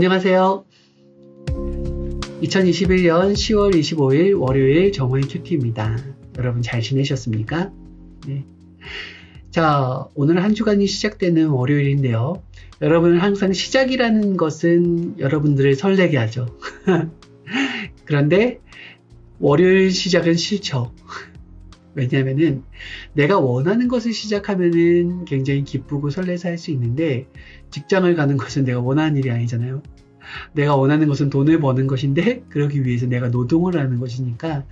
안녕하세요. 2021년 10월 25일 월요일 정호의 큐티입니다. 여러분 잘 지내셨습니까? 네. 자, 오늘 한 주간이 시작되는 월요일인데요. 여러분 항상 시작이라는 것은 여러분들을 설레게 하죠. 그런데 월요일 시작은 싫죠. 왜냐면은 내가 원하는 것을 시작하면은 굉장히 기쁘고 설레서 할 수 있는데 직장을 가는 것은 내가 원하는 일이 아니잖아요. 내가 원하는 것은 돈을 버는 것인데 그러기 위해서 내가 노동을 하는 것이니까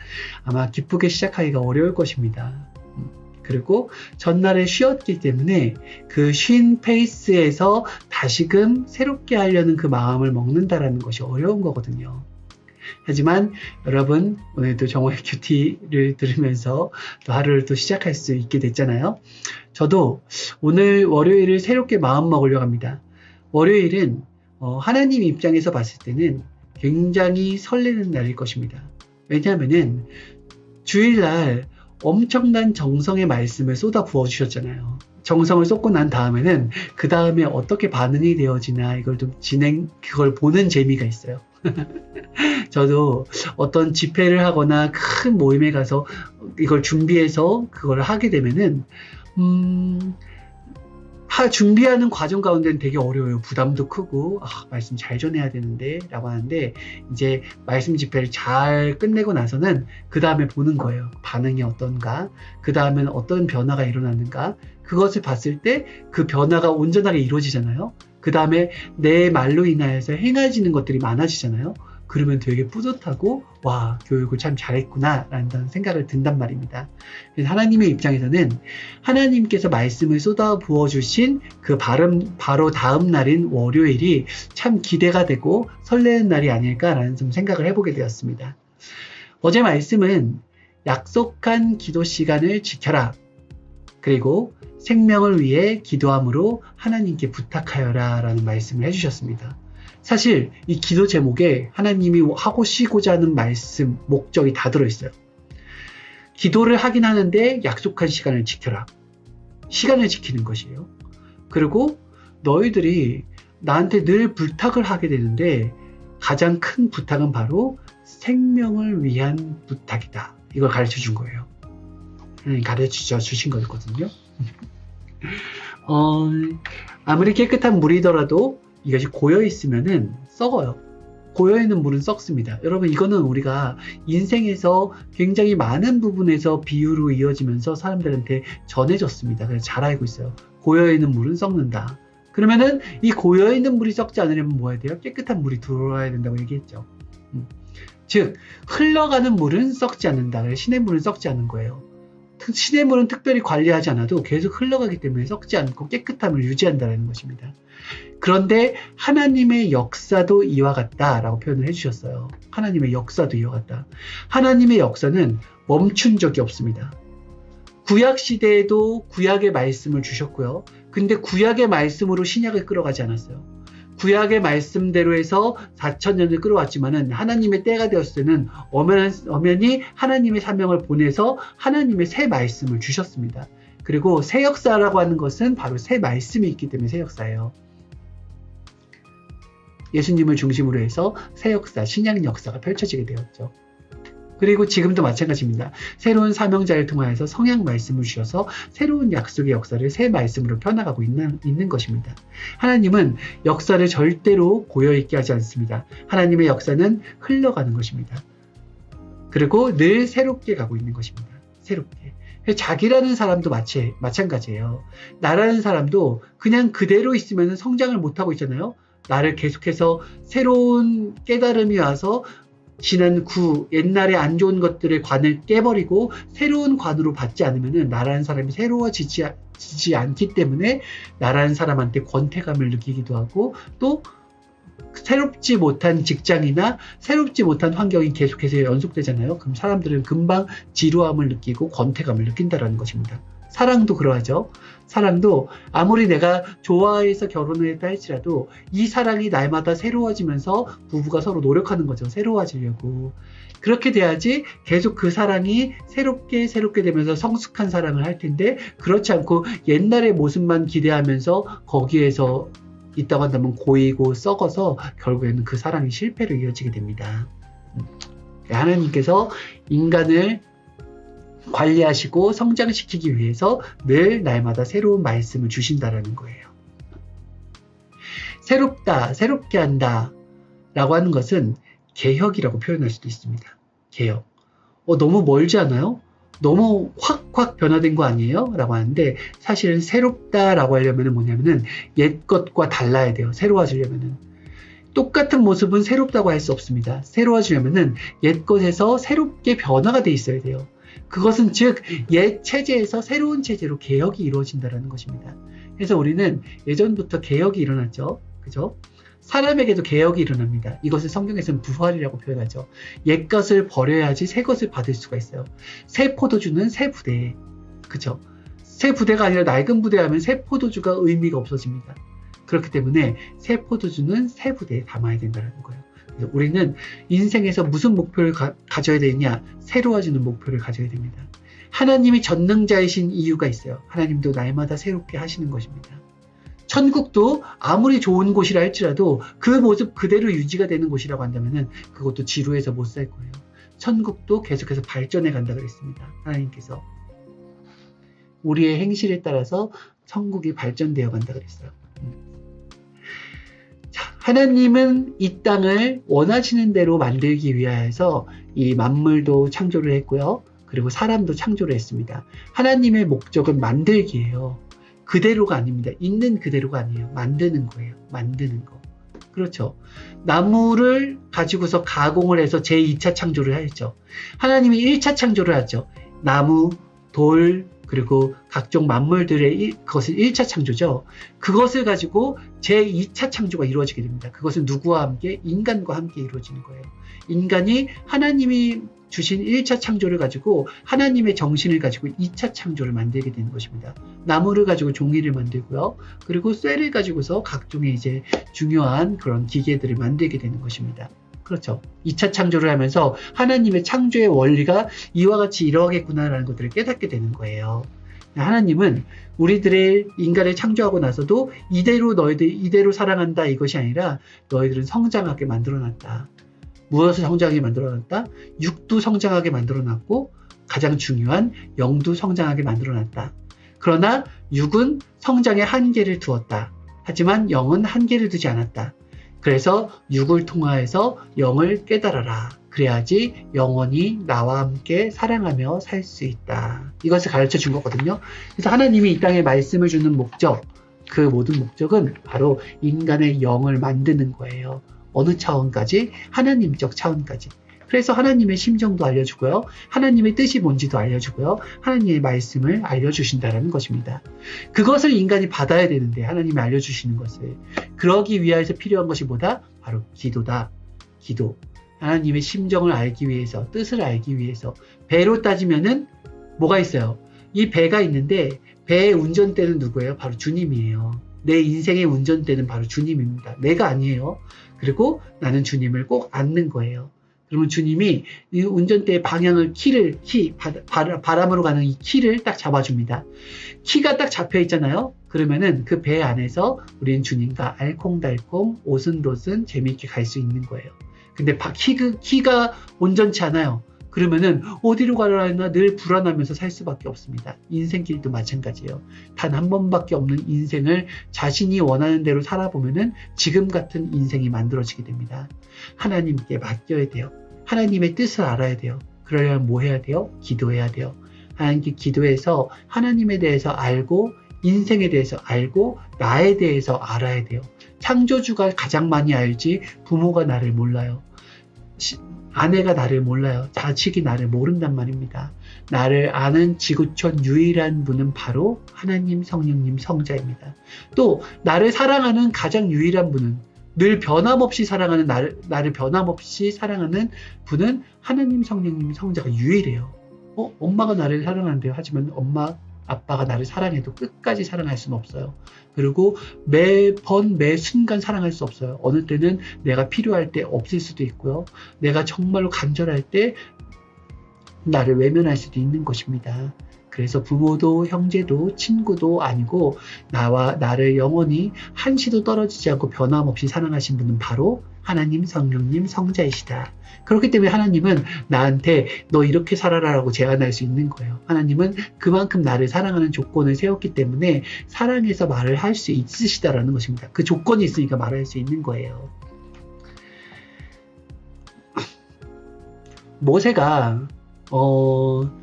아마 기쁘게 시작하기가 어려울 것입니다. 음, 그리고 전날에 쉬었기 때문에 그 쉰 페이스에서 다시금 새롭게 하려는 그 마음을 먹는다라는 것이 어려운 거거든요. 하지만 여러분 오늘도 정호의 큐티를 들으면서 또 하루를 또 시작할 수 있게 됐잖아요. 저도 오늘 월요일을 새롭게 마음 먹으려고 합니다. 월요일은 어, 하나님 입장에서 봤을 때는 굉장히 설레는 날일 것입니다. 왜냐하면은 주일날 엄청난 정성의 말씀을 쏟아 부어 주셨잖아요. 정성을 쏟고 난 다음에는 그 다음에 어떻게 반응이 되어지나 이걸 좀 진행 그걸 보는 재미가 있어요. 저도 어떤 집회를 하거나 큰 모임에 가서 이걸 준비해서 그걸 하게 되면은 음, 하, 준비하는 과정 가운데는 되게 어려워요. 부담도 크고, 아, 말씀 잘 전해야 되는데, 라고 하는데, 이제 말씀 집회를 잘 끝내고 나서는 그 다음에 보는 거예요. 반응이 어떤가, 그 다음에는 어떤 변화가 일어나는가, 그것을 봤을 때 그 변화가 온전하게 이루어지잖아요. 그 다음에 내 말로 인하여서 행해지는 것들이 많아지잖아요. 그러면 되게 뿌듯하고 와 교육을 참 잘했구나 라는 생각을 든단 말입니다. 하나님의 입장에서는 하나님께서 말씀을 쏟아 부어 주신 그 바름, 바로 다음 날인 월요일이 참 기대가 되고 설레는 날이 아닐까라는 좀 생각을 해보게 되었습니다. 어제 말씀은 약속한 기도 시간을 지켜라. 그리고 생명을 위해 기도함으로 하나님께 부탁하여라 라는 말씀을 해주셨습니다. 사실 이 기도 제목에 하나님이 하고 쉬고자 하는 말씀, 목적이 다 들어있어요. 기도를 하긴 하는데 약속한 시간을 지켜라. 시간을 지키는 것이에요. 그리고 너희들이 나한테 늘 부탁을 하게 되는데 가장 큰 부탁은 바로 생명을 위한 부탁이다. 이걸 가르쳐 준 거예요. 가르쳐 주신 거거든요. 어, 아무리 깨끗한 물이더라도 이것이 고여 있으면은 썩어요. 고여 있는 물은 썩습니다. 여러분 이거는 우리가 인생에서 굉장히 많은 부분에서 비유로 이어지면서 사람들한테 전해졌습니다. 그래서 잘 알고 있어요. 고여 있는 물은 썩는다. 그러면은 이 고여 있는 물이 썩지 않으려면 뭐 해야 돼요? 깨끗한 물이 들어와야 된다고 얘기했죠. 음. 즉 흘러가는 물은 썩지 않는다. 신의 물은 썩지 않는 거예요. 신의 물은 특별히 관리하지 않아도 계속 흘러가기 때문에 썩지 않고 깨끗함을 유지한다는 것입니다. 그런데 하나님의 역사도 이와 같다라고 표현을 해주셨어요. 하나님의 역사도 이와 같다. 하나님의 역사는 멈춘 적이 없습니다. 구약 시대에도 구약의 말씀을 주셨고요. 근데 구약의 말씀으로 신약을 끌어가지 않았어요. 구약의 말씀대로 해서 4천년을 끌어왔지만은 하나님의 때가 되었을 때는 엄연히 하나님의 사명을 보내서 하나님의 새 말씀을 주셨습니다. 그리고 새 역사라고 하는 것은 바로 새 말씀이 있기 때문에 새 역사예요. 예수님을 중심으로 해서 새 역사, 신약 역사가 펼쳐지게 되었죠. 그리고 지금도 마찬가지입니다. 새로운 사명자를 통하여서 성약 말씀을 주셔서 새로운 약속의 역사를 새 말씀으로 펴나가고 있는, 있는 것입니다. 하나님은 역사를 절대로 고여있게 하지 않습니다. 하나님의 역사는 흘러가는 것입니다. 그리고 늘 새롭게 가고 있는 것입니다. 새롭게. 자기라는 사람도 마치, 마찬가지예요. 나라는 사람도 그냥 그대로 있으면 성장을 못하고 있잖아요. 나를 계속해서 새로운 깨달음이 와서 지난 구, 옛날에 안 좋은 것들의 관을 깨버리고 새로운 관으로 받지 않으면 나라는 사람이 새로워지지 지지 않기 때문에 나라는 사람한테 권태감을 느끼기도 하고 또 새롭지 못한 직장이나 새롭지 못한 환경이 계속해서 연속되잖아요. 그럼 사람들은 금방 지루함을 느끼고 권태감을 느낀다는 것입니다. 사랑도 그러하죠. 사랑도 아무리 내가 좋아해서 결혼을 했다 할지라도 이 사랑이 날마다 새로워지면서 부부가 서로 노력하는 거죠. 새로워지려고. 그렇게 돼야지 계속 그 사랑이 새롭게 새롭게 되면서 성숙한 사랑을 할 텐데 그렇지 않고 옛날의 모습만 기대하면서 거기에서 있다고 한다면 고이고 썩어서 결국에는 그 사랑이 실패로 이어지게 됩니다. 음. 하나님께서 인간을 관리하시고 성장시키기 위해서 늘 날마다 새로운 말씀을 주신다라는 거예요. 새롭다, 새롭게 한다 라고 하는 것은 개혁이라고 표현할 수도 있습니다. 개혁. 어, 너무 멀지 않아요? 너무 확확 변화된 거 아니에요? 라고 하는데 사실은 새롭다라고 하려면 뭐냐면은 옛 것과 달라야 돼요. 새로워지려면은. 똑같은 모습은 새롭다고 할 수 없습니다. 새로워지려면은 옛 것에서 새롭게 변화가 돼 있어야 돼요. 그것은 즉 옛 체제에서 새로운 체제로 개혁이 이루어진다는 것입니다. 그래서 우리는 예전부터 개혁이 일어났죠. 그죠? 사람에게도 개혁이 일어납니다. 이것을 성경에서는 부활이라고 표현하죠. 옛 것을 버려야지 새 것을 받을 수가 있어요. 새 포도주는 새 부대. 그죠? 새 부대가 아니라 낡은 부대 하면 새 포도주가 의미가 없어집니다. 그렇기 때문에 새 포도주는 새 부대에 담아야 된다는 거예요. 우리는 인생에서 무슨 목표를 가, 져야 되느냐? 새로워지는 목표를 가져야 됩니다. 하나님이 전능자이신 이유가 있어요. 하나님도 날마다 새롭게 하시는 것입니다. 천국도 아무리 좋은 곳이라 할지라도 그 모습 그대로 유지가 되는 곳이라고 한다면 그것도 지루해서 못 살 거예요. 천국도 계속해서 발전해 간다 그랬습니다. 하나님께서. 우리의 행실에 따라서 천국이 발전되어 간다 그랬어요. 하나님은 이 땅을 원하시는 대로 만들기 위하여서 이 만물도 창조를 했고요. 그리고 사람도 창조를 했습니다. 하나님의 목적은 만들기예요. 그대로가 아닙니다. 있는 그대로가 아니에요. 만드는 거예요. 만드는 거. 그렇죠. 나무를 가지고서 가공을 해서 제2차 창조를 하였죠. 하나님이 1차 창조를 하죠. 나무, 돌, 그리고 각종 만물들의 일, 그것은 1차 창조죠. 그것을 가지고 제2차 창조가 이루어지게 됩니다. 그것은 누구와 함께? 인간과 함께 이루어지는 거예요. 인간이 하나님이 주신 1차 창조를 가지고 하나님의 정신을 가지고 2차 창조를 만들게 되는 것입니다. 나무를 가지고 종이를 만들고요. 그리고 쇠를 가지고서 각종의 이제 중요한 그런 기계들을 만들게 되는 것입니다. 그렇죠. 2차 창조를 하면서 하나님의 창조의 원리가 이와 같이 이러하겠구나라는 것들을 깨닫게 되는 거예요. 하나님은 우리들의 인간을 창조하고 나서도 이대로 너희들 이대로 사랑한다 이것이 아니라 너희들은 성장하게 만들어 놨다. 무엇을 성장하게 만들어 놨다? 육도 성장하게 만들어 놨고 가장 중요한 영도 성장하게 만들어 놨다. 그러나 육은 성장에 한계를 두었다. 하지만 영은 한계를 두지 않았다. 그래서 육을 통하여서 영을 깨달아라. 그래야지 영원히 나와 함께 사랑하며 살 수 있다. 이것을 가르쳐 준 거거든요. 그래서 하나님이 이 땅에 말씀을 주는 목적, 그 모든 목적은 바로 인간의 영을 만드는 거예요. 어느 차원까지? 하나님적 차원까지. 그래서 하나님의 심정도 알려주고요. 하나님의 뜻이 뭔지도 알려주고요. 하나님의 말씀을 알려주신다는 것입니다. 그것을 인간이 받아야 되는데 하나님이 알려주시는 것을. 그러기 위해서 필요한 것이 뭐다? 바로 기도다. 기도. 하나님의 심정을 알기 위해서, 뜻을 알기 위해서. 배로 따지면은 뭐가 있어요? 이 배가 있는데 배의 운전대는 누구예요? 바로 주님이에요. 내 인생의 운전대는 바로 주님입니다. 내가 아니에요. 그리고 나는 주님을 꼭 안는 거예요. 그러면 주님이 이 운전대의 방향을 키를 키 바람 으로 가는 이 키를 딱 잡아줍니다. 키가 딱 잡혀 있잖아요. 그러면은 그 배 안에서 우리는 주님과 알콩달콩 오순도순 재미있게 갈 수 있는 거예요. 근데 키, 키가 온전치 않아요. 그러면은 어디로 가려 하나 늘 불안하면서 살 수밖에 없습니다. 인생길도 마찬가지예요. 단 한 번밖에 없는 인생을 자신이 원하는 대로 살아보면은 지금 같은 인생이 만들어지게 됩니다. 하나님께 맡겨야 돼요. 하나님의 뜻을 알아야 돼요. 그러려면 뭐 해야 돼요? 기도해야 돼요. 하나님께 기도해서 하나님에 대해서 알고 인생에 대해서 알고 나에 대해서 알아야 돼요. 창조주가 가장 많이 알지 부모가 나를 몰라요. 아내가 나를 몰라요. 자식이 나를 모른단 말입니다. 나를 아는 지구촌 유일한 분은 바로 하나님 성령님 성자입니다. 또 나를 사랑하는 가장 유일한 분은 늘 변함없이 사랑하는 나를, 나를 변함없이 사랑하는 분은 하나님 성령님 성자가 유일해요. 어, 엄마가 나를 사랑하는데요. 하지만 엄마 아빠가 나를 사랑해도 끝까지 사랑할 수는 없어요. 그리고 매번 매 순간 사랑할 수 없어요. 어느 때는 내가 필요할 때 없을 수도 있고요. 내가 정말로 간절할 때 나를 외면할 수도 있는 것입니다. 그래서 부모도 형제도 친구도 아니고 나와 나를 영원히 한시도 떨어지지 않고 변함없이 사랑하신 분은 바로 하나님 성령님 성자이시다. 그렇기 때문에 하나님은 나한테 너 이렇게 살아라라고 제안할 수 있는 거예요. 하나님은 그만큼 나를 사랑하는 조건을 세웠기 때문에 사랑해서 말을 할 수 있으시다라는 것입니다. 그 조건이 있으니까 말할 수 있는 거예요. 모세가 어,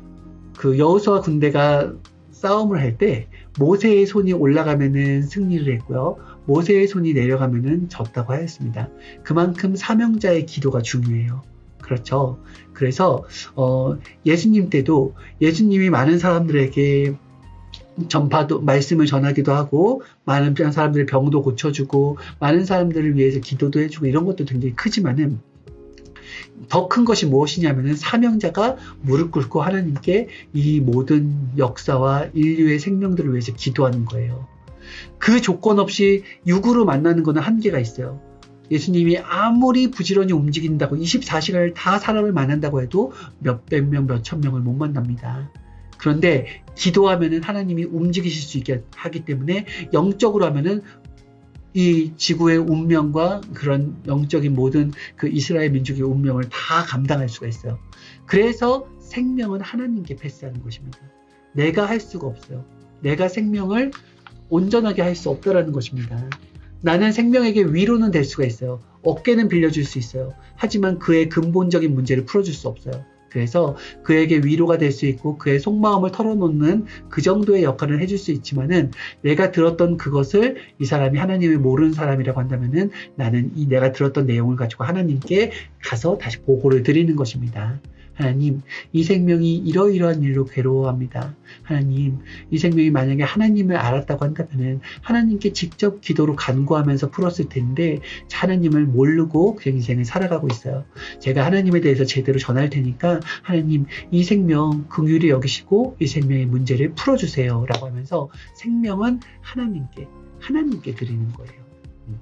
그 여호수아 군대가 싸움을 할 때 모세의 손이 올라가면은 승리를 했고요. 모세의 손이 내려가면은 졌다고 하였습니다. 그만큼 사명자의 기도가 중요해요. 그렇죠. 그래서 어, 예수님 때도 예수님이 많은 사람들에게 전파도 말씀을 전하기도 하고 많은 사람들의 병도 고쳐주고 많은 사람들을 위해서 기도도 해주고 이런 것도 굉장히 크지만은 더 큰 것이 무엇이냐면은 사명자가 무릎 꿇고 하나님께 이 모든 역사와 인류의 생명들을 위해서 기도하는 거예요. 그 조건 없이 육으로 만나는 것은 한계가 있어요. 예수님이 아무리 부지런히 움직인다고 24시간을 다 사람을 만난다고 해도 몇백 명, 몇천 명을 못 만납니다. 그런데 기도하면은 하나님이 움직이실 수 있게 하기 때문에 영적으로 하면은 이 지구의 운명과 그런 영적인 모든 그 이스라엘 민족의 운명을 다 감당할 수가 있어요. 그래서 생명은 하나님께 패스하는 것입니다. 내가 할 수가 없어요. 내가 생명을 온전하게 할 수 없다라는 것입니다. 나는 생명에게 위로는 될 수가 있어요. 어깨는 빌려줄 수 있어요. 하지만 그의 근본적인 문제를 풀어줄 수 없어요. 그래서 그에게 위로가 될 수 있고 그의 속마음을 털어놓는 그 정도의 역할을 해줄 수 있지만은 내가 들었던 그것을 이 사람이 하나님을 모르는 사람이라고 한다면은 나는 이 내가 들었던 내용을 가지고 하나님께 가서 다시 보고를 드리는 것입니다. 하나님, 이 생명이 이러이러한 일로 괴로워합니다. 하나님, 이 생명이 만약에 하나님을 알았다고 한다면은 하나님께 직접 기도로 간구하면서 풀었을 텐데 하나님을 모르고 그 인생을 살아가고 있어요. 제가 하나님에 대해서 제대로 전할 테니까 하나님, 이 생명 긍휼히 여기시고 이 생명의 문제를 풀어주세요. 라고 하면서 생명은 하나님께, 하나님께 드리는 거예요. 음.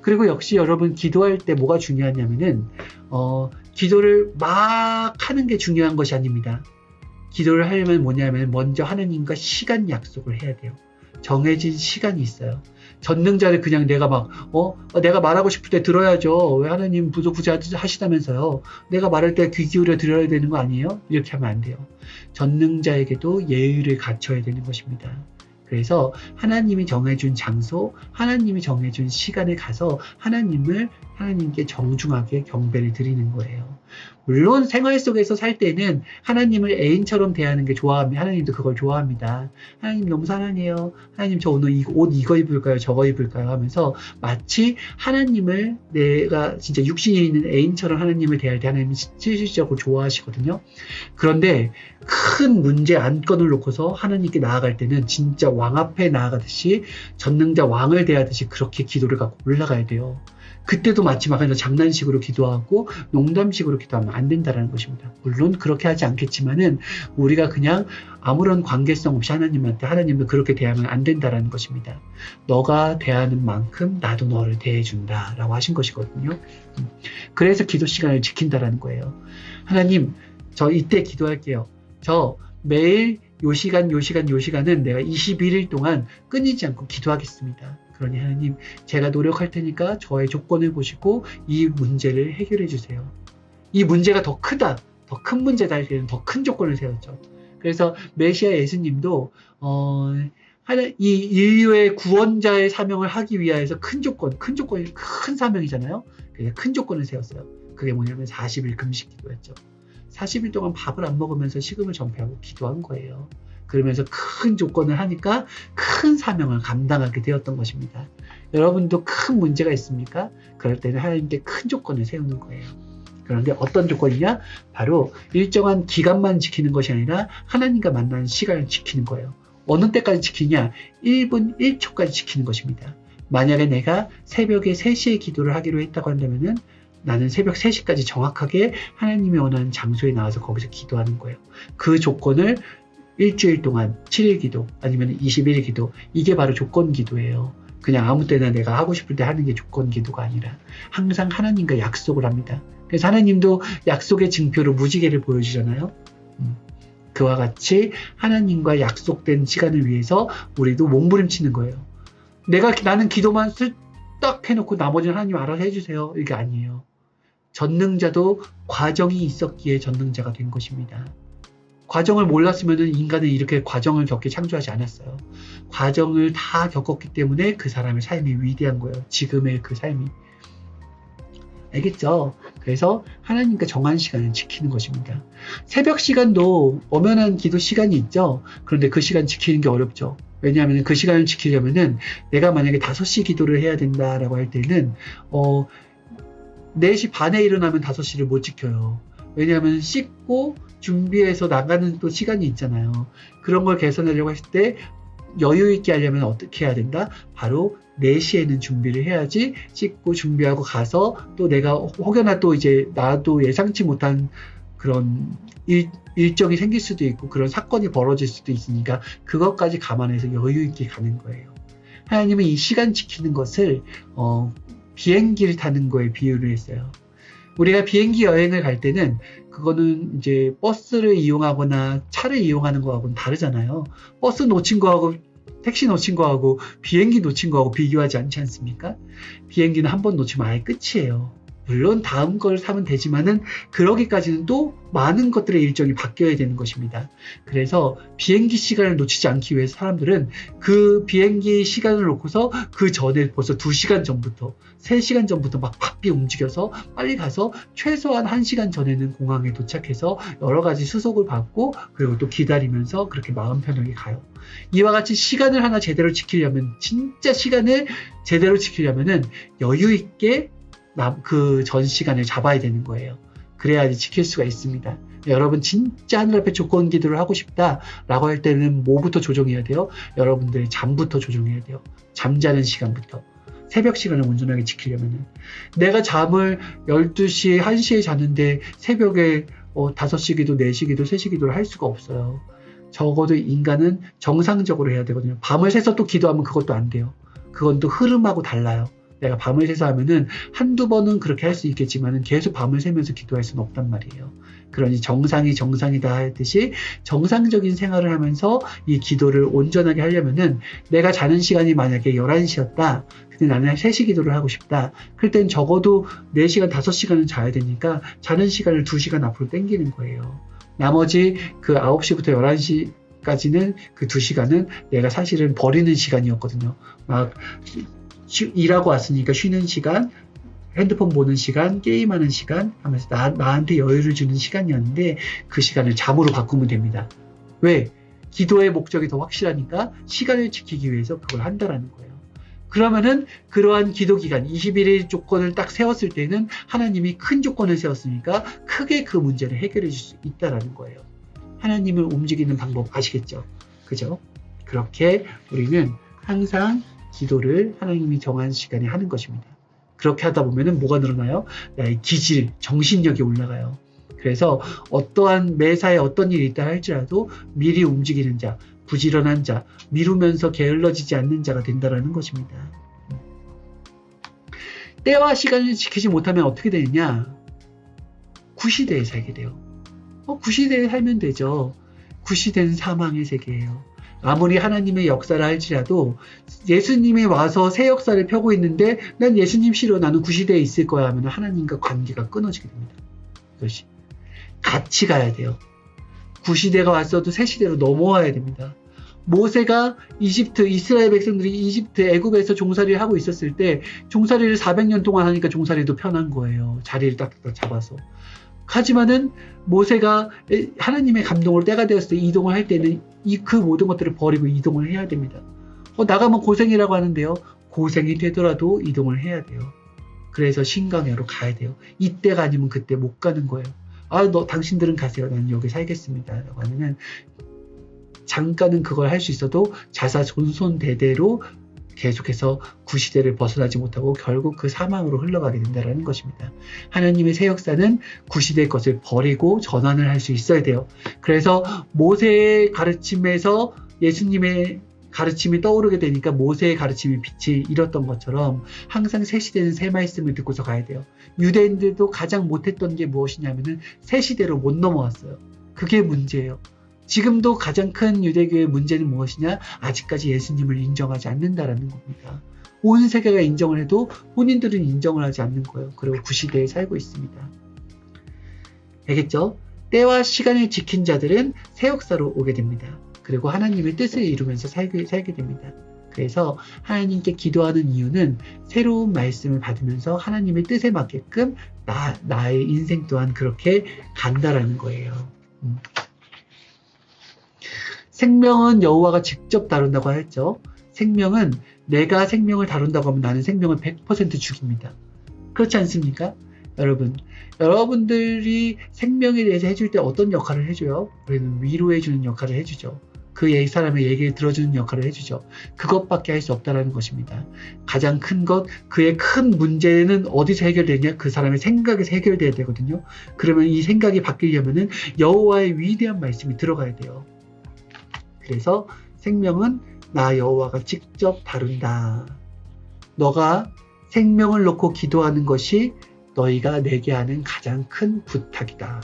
그리고 역시 여러분 기도할 때 뭐가 중요하냐면은 어, 기도를 막 하는 게 중요한 것이 아닙니다. 기도를 하려면 뭐냐면 먼저 하나님과 시간 약속을 해야 돼요. 정해진 시간이 있어요. 전능자를 그냥 내가 막, 어, 내가 말하고 싶을 때 들어야죠. 왜 하나님 부족부지 하시다면서요. 내가 말할 때 귀 기울여 들어야 되는 거 아니에요? 이렇게 하면 안 돼요. 전능자에게도 예의를 갖춰야 되는 것입니다. 그래서 하나님이 정해준 장소, 하나님이 정해준 시간에 가서 하나님을 하나님께 정중하게 경배를 드리는 거예요. 물론 생활 속에서 살 때는 하나님을 애인처럼 대하는 게 좋아합니다. 하나님도 그걸 좋아합니다. 하나님 너무 사랑해요. 하나님 저 오늘 옷 이거 입을까요? 저거 입을까요? 하면서 마치 하나님을 내가 진짜 육신이 있는 애인처럼 하나님을 대할 때 하나님이 실질적으로 좋아하시거든요. 그런데 큰 문제 안건을 놓고서 하나님께 나아갈 때는 진짜 왕 앞에 나아가듯이 전능자 왕을 대하듯이 그렇게 기도를 갖고 올라가야 돼요. 그때도 마지막에 장난식으로 기도하고 농담식으로 기도하면 안 된다는 것입니다. 물론 그렇게 하지 않겠지만은 우리가 그냥 아무런 관계성 없이 하나님한테 하나님을 그렇게 대하면 안 된다는 것입니다. 너가 대하는 만큼 나도 너를 대해준다 라고 하신 것이거든요. 음. 그래서 기도 시간을 지킨다라는 거예요. 하나님, 저 이때 기도할게요. 저 매일 요 시간, 요 시간, 요 시간은 내가 21일 동안 끊이지 않고 기도하겠습니다. 그러니 하나님, 제가 노력할 테니까 저의 조건을 보시고 이 문제를 해결해 주세요. 이 문제가 더 크다, 더 큰 문제다 할 때는 더 큰 조건을 세웠죠. 그래서 메시아 예수님도 어, 이 인류의 구원자의 사명을 하기 위하여서 큰 조건, 큰 조건이 큰 사명이잖아요. 그게 큰 조건을 세웠어요. 그게 뭐냐면 40일 금식 기도였죠. 40일 동안 밥을 안 먹으면서 식음을 전폐하고 기도한 거예요. 그러면서 큰 조건을 하니까 큰 사명을 감당하게 되었던 것입니다. 여러분도 큰 문제가 있습니까? 그럴 때는 하나님께 큰 조건을 세우는 거예요. 그런데 어떤 조건이냐? 바로 일정한 기간만 지키는 것이 아니라 하나님과 만나는 시간을 지키는 거예요. 어느 때까지 지키냐? 1분 1초까지 지키는 것입니다. 만약에 내가 새벽에 3시에 기도를 하기로 했다고 한다면은 나는 새벽 3시까지 정확하게 하나님이 원하는 장소에 나와서 거기서 기도하는 거예요. 그 조건을 일주일 동안 7일 기도 아니면 21일 기도 이게 바로 조건 기도예요. 그냥 아무 때나 내가 하고 싶을 때 하는 게 조건 기도가 아니라 항상 하나님과 약속을 합니다. 그래서 하나님도 약속의 증표로 무지개를 보여주잖아요. 음. 그와 같이 하나님과 약속된 시간을 위해서 우리도 몸부림치는 거예요. 내가 나는 기도만 슬딱 해놓고 나머지는 하나님 알아서 해주세요. 이게 아니에요. 전능자도 과정이 있었기에 전능자가 된 것입니다. 과정을 몰랐으면 인간은 이렇게 과정을 겪게 창조하지 않았어요. 과정을 다 겪었기 때문에 그 사람의 삶이 위대한 거예요. 지금의 그 삶이. 알겠죠? 그래서 하나님과 정한 시간을 지키는 것입니다. 새벽 시간도 엄연한 기도 시간이 있죠? 그런데 그 시간 지키는 게 어렵죠. 왜냐하면 그 시간을 지키려면은 내가 만약에 5시 기도를 해야 된다라고 할 때는, 어, 4시 반에 일어나면 5시를 못 지켜요. 왜냐하면 씻고 준비해서 나가는 또 시간이 있잖아요. 그런 걸 개선하려고 했을 때 여유 있게 하려면 어떻게 해야 된다? 바로 4시에는 준비를 해야지 씻고 준비하고 가서 또 내가 혹여나 또 이제 나도 예상치 못한 그런 일, 일정이 생길 수도 있고 그런 사건이 벌어질 수도 있으니까 그것까지 감안해서 여유 있게 가는 거예요. 하나님은 이 시간 지키는 것을 어, 비행기를 타는 거에 비유를 했어요. 우리가 비행기 여행을 갈 때는 그거는 이제 버스를 이용하거나 차를 이용하는 거하고는 다르잖아요. 버스 놓친 거하고 택시 놓친 거하고 비행기 놓친 거하고 비교하지 않지 않습니까? 비행기는 한 번 놓치면 아예 끝이에요. 물론 다음 걸 사면 되지만은 그러기까지는 또 많은 것들의 일정이 바뀌어야 되는 것입니다. 그래서 비행기 시간을 놓치지 않기 위해서 사람들은 그 비행기 시간을 놓고서 그 전에 벌써 2시간 전부터 3시간 전부터 막 바삐 움직여서 빨리 가서 최소한 1시간 전에는 공항에 도착해서 여러 가지 수속을 받고 그리고 또 기다리면서 그렇게 마음 편하게 가요. 이와 같이 시간을 하나 제대로 지키려면 진짜 시간을 제대로 지키려면은 여유 있게 그 전 시간을 잡아야 되는 거예요. 그래야지 지킬 수가 있습니다. 여러분 진짜 하늘 앞에 조건 기도를 하고 싶다라고 할 때는 뭐부터 조정해야 돼요? 여러분들의 잠부터 조정해야 돼요. 잠자는 시간부터. 새벽 시간을 온전하게 지키려면은 내가 잠을 12시, 1시에 자는데 새벽에 어, 5시 기도, 4시 기도, 3시 기도를 할 수가 없어요. 적어도 인간은 정상적으로 해야 되거든요. 밤을 새서 또 기도하면 그것도 안 돼요. 그건 또 흐름하고 달라요. 내가 밤을 새서 하면은 한두 번은 그렇게 할 수 있겠지만은 계속 밤을 새면서 기도할 수는 없단 말이에요. 그러니 정상이 정상이다 하듯이 정상적인 생활을 하면서 이 기도를 온전하게 하려면은 내가 자는 시간이 만약에 11시였다. 근데 나는 3시 기도를 하고 싶다. 그럴 땐 적어도 4시간, 5시간은 자야 되니까 자는 시간을 2시간 앞으로 당기는 거예요. 나머지 그 9시부터 11시 까지는 그 2시간은 내가 사실은 버리는 시간이었거든요. 막 쉬- 일하고 왔으니까 쉬는 시간, 핸드폰 보는 시간, 게임하는 시간 하면서 나, 나한테 여유를 주는 시간이었는데 그 시간을 잠으로 바꾸면 됩니다. 왜? 기도의 목적이 더 확실하니까 시간을 지키기 위해서 그걸 한다라는 거예요. 그러면은 그러한 기도 기간 21일 조건을 딱 세웠을 때는 하나님이 큰 조건을 세웠으니까 크게 그 문제를 해결해 줄 수 있다라는 거예요. 하나님을 움직이는 방법 아시겠죠? 그죠? 그렇게 우리는 항상 기도를 하나님이 정한 시간에 하는 것입니다. 그렇게 하다 보면은 뭐가 늘어나요? 기질, 정신력이 올라가요. 그래서 어떠한 매사에 어떤 일이 있다 할지라도 미리 움직이는 자, 부지런한 자, 미루면서 게을러지지 않는 자가 된다라는 것입니다. 때와 시간을 지키지 못하면 어떻게 되느냐? 구시대에 살게 돼요. 어, 구시대에 살면 되죠. 구시대는 사망의 세계예요. 아무리 하나님의 역사를 할지라도 예수님이 와서 새 역사를 펴고 있는데 난 예수님 싫어 나는 구시대에 있을 거야 하면 하나님과 관계가 끊어지게 됩니다. 이것이 같이 가야 돼요. 구시대가 왔어도 새 시대로 넘어와야 됩니다. 모세가 이집트 이스라엘 백성들이 이집트 애굽에서 종살이를 하고 있었을 때 종살이를 400년 동안 하니까 종살이도 편한 거예요. 자리를 딱딱 잡아서. 하지만은 모세가 하나님의 감동으로 때가 되었을 때 이동을 할 때는 이 그 모든 것들을 버리고 이동을 해야 됩니다. 어, 나가면 고생이라고 하는데요. 고생이 되더라도 이동을 해야 돼요. 그래서 신강야로 가야 돼요. 이때가 아니면 그때 못 가는 거예요. 아, 너 당신들은 가세요. 나는 여기 살겠습니다. 라고 하면은 잠깐은 그걸 할 수 있어도 자사 존손 대대로 계속해서 구시대를 벗어나지 못하고 결국 그 사망으로 흘러가게 된다는 것입니다. 하나님의 새 역사는 구시대 것을 버리고 전환을 할 수 있어야 돼요. 그래서 모세의 가르침에서 예수님의 가르침이 떠오르게 되니까 모세의 가르침이 빛이 잃었던 것처럼 항상 새 시대는 새 말씀을 듣고서 가야 돼요. 유대인들도 가장 못했던 게 무엇이냐면은 새 시대로 못 넘어왔어요. 그게 문제예요. 지금도 가장 큰 유대교의 문제는 무엇이냐? 아직까지 예수님을 인정하지 않는다라는 겁니다. 온 세계가 인정을 해도 본인들은 인정을 하지 않는 거예요. 그리고 구시대에 살고 있습니다. 알겠죠? 때와 시간을 지킨 자들은 새 역사로 오게 됩니다. 그리고 하나님의 뜻을 이루면서 살게, 살게 됩니다. 그래서 하나님께 기도하는 이유는 새로운 말씀을 받으면서 하나님의 뜻에 맞게끔 나, 나의 인생 또한 그렇게 간다라는 거예요. 음. 생명은 여호와가 직접 다룬다고 했죠. 생명은 내가 생명을 다룬다고 하면 나는 생명을 100% 죽입니다. 그렇지 않습니까? 여러분, 여러분들이 생명에 대해서 해줄 때 어떤 역할을 해줘요? 우리는 위로해주는 역할을 해주죠. 그 사람의 얘기를 들어주는 역할을 해주죠. 그것밖에 할 수 없다라는 것입니다. 가장 큰 것, 그의 큰 문제는 어디서 해결되냐? 그 사람의 생각에서 해결돼야 되거든요. 그러면 이 생각이 바뀌려면은 여호와의 위대한 말씀이 들어가야 돼요. 그래서 생명은 나 여호와가 직접 다룬다. 너가 생명을 놓고 기도하는 것이 너희가 내게 하는 가장 큰 부탁이다.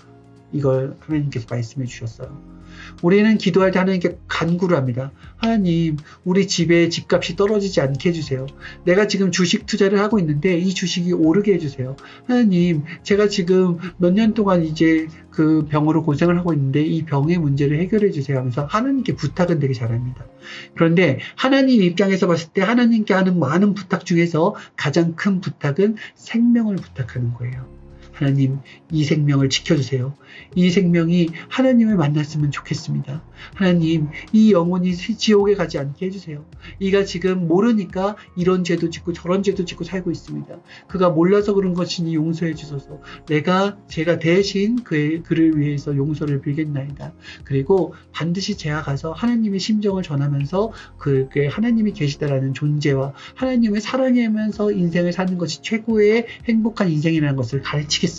이걸 하나님께서 말씀해 주셨어요. 우리는 기도할 때 하나님께 간구를 합니다. 하나님, 우리 집에 집값이 떨어지지 않게 해주세요. 내가 지금 주식 투자를 하고 있는데 이 주식이 오르게 해주세요. 하나님, 제가 지금 몇 년 동안 이제 그 병으로 고생을 하고 있는데 이 병의 문제를 해결해 주세요 하면서 하나님께 부탁은 되게 잘합니다. 그런데 하나님 입장에서 봤을 때 하나님께 하는 많은 부탁 중에서 가장 큰 부탁은 생명을 부탁하는 거예요. 하나님, 이 생명을 지켜주세요. 이 생명이 하나님을 만났으면 좋겠습니다. 하나님, 이 영혼이 지옥에 가지 않게 해주세요. 이가 지금 모르니까 이런 죄도 짓고 저런 죄도 짓고 살고 있습니다. 그가 몰라서 그런 것이니 용서해 주소서. 내가 제가 대신 그의 그를 위해서 용서를 빌겠나이다. 그리고 반드시 제가 가서 하나님의 심정을 전하면서 그게 하나님이 계시다라는 존재와 하나님을 사랑하면서 인생을 사는 것이 최고의 행복한 인생이라는 것을 가르치겠습니다.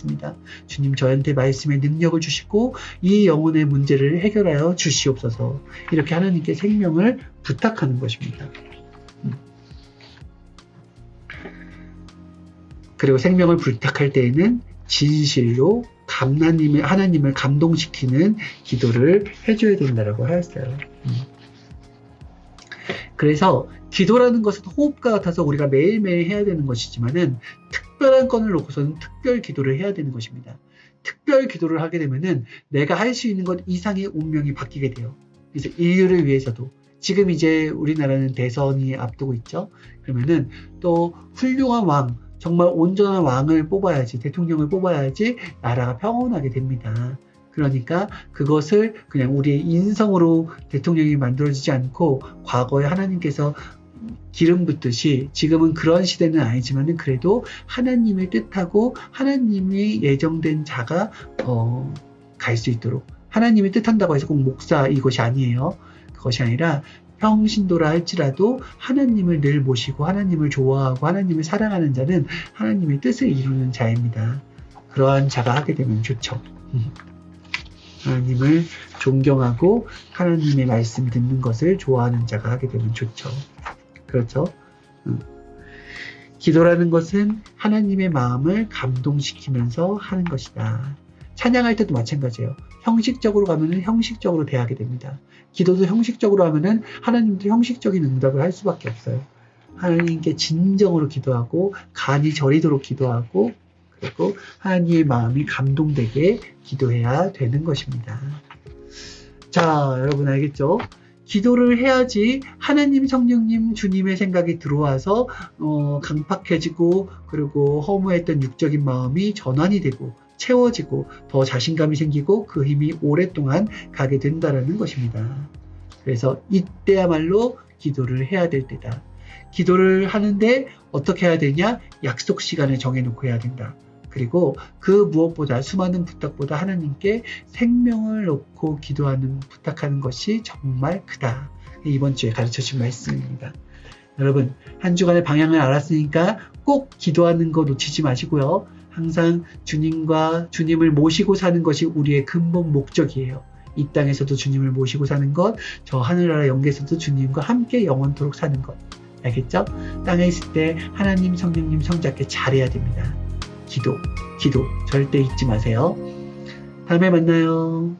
주님 저한테 말씀의 능력을 주시고 이 영혼의 문제를 해결하여 주시옵소서. 이렇게 하나님께 생명을 부탁하는 것입니다. 음. 그리고 생명을 부탁할 때에는 진실로 감나님의 하나님을 감동시키는 기도를 해줘야 된다라고 하였어요. 음. 그래서 기도라는 것은 호흡과 같아서 우리가 매일매일 해야 되는 것이지만은 특별한 건을 놓고서는 특별 기도를 해야 되는 것입니다. 특별 기도를 하게 되면은 내가 할 수 있는 것 이상의 운명이 바뀌게 돼요. 그래서 인류를 위해서도 지금 이제 우리나라는 대선이 앞두고 있죠. 그러면은 또 훌륭한 왕, 정말 온전한 왕을 뽑아야지, 대통령을 뽑아야지 나라가 평온하게 됩니다. 그러니까 그것을 그냥 우리의 인성으로 대통령이 만들어지지 않고 과거에 하나님께서 기름 붓듯이 지금은 그런 시대는 아니지만은 그래도 하나님의 뜻하고 하나님이 예정된 자가 어, 갈 수 있도록 하나님이 뜻한다고 해서 꼭 목사 이것이 아니에요. 그것이 아니라 평신도라 할지라도 하나님을 늘 모시고 하나님을 좋아하고 하나님을 사랑하는 자는 하나님의 뜻을 이루는 자입니다. 그러한 자가 하게 되면 좋죠. 하나님을 존경하고 하나님의 말씀 듣는 것을 좋아하는 자가 하게 되면 좋죠. 그렇죠? 음. 기도라는 것은 하나님의 마음을 감동시키면서 하는 것이다. 찬양할 때도 마찬가지예요. 형식적으로 가면은 형식적으로 대하게 됩니다. 기도도 형식적으로 하면은 하나님도 형식적인 응답을 할 수밖에 없어요. 하나님께 진정으로 기도하고 간이 저리도록 기도하고 그리고 하나님의 마음이 감동되게 기도해야 되는 것입니다. 자, 여러분 알겠죠? 기도를 해야지 하나님, 성령님, 주님의 생각이 들어와서 어, 강팍해지고 그리고 허무했던 육적인 마음이 전환이 되고 채워지고 더 자신감이 생기고 그 힘이 오랫동안 가게 된다라는 것입니다. 그래서 이때야말로 기도를 해야 될 때다. 기도를 하는데 어떻게 해야 되냐? 약속 시간을 정해놓고 해야 된다. 그리고 그 무엇보다 수많은 부탁보다 하나님께 생명을 놓고 기도하는 부탁하는 것이 정말 크다. 이번 주에 가르쳐 준 말씀입니다. 여러분 한 주간의 방향을 알았으니까 꼭 기도하는 거 놓치지 마시고요. 항상 주님과 주님을 모시고 사는 것이 우리의 근본 목적이에요. 이 땅에서도 주님을 모시고 사는 것, 저 하늘나라 영계에서도 주님과 함께 영원토록 사는 것. 알겠죠? 땅에 있을 때 하나님, 성령님, 성자께 잘해야 됩니다. 기도, 기도 절대 잊지 마세요. 다음에 만나요.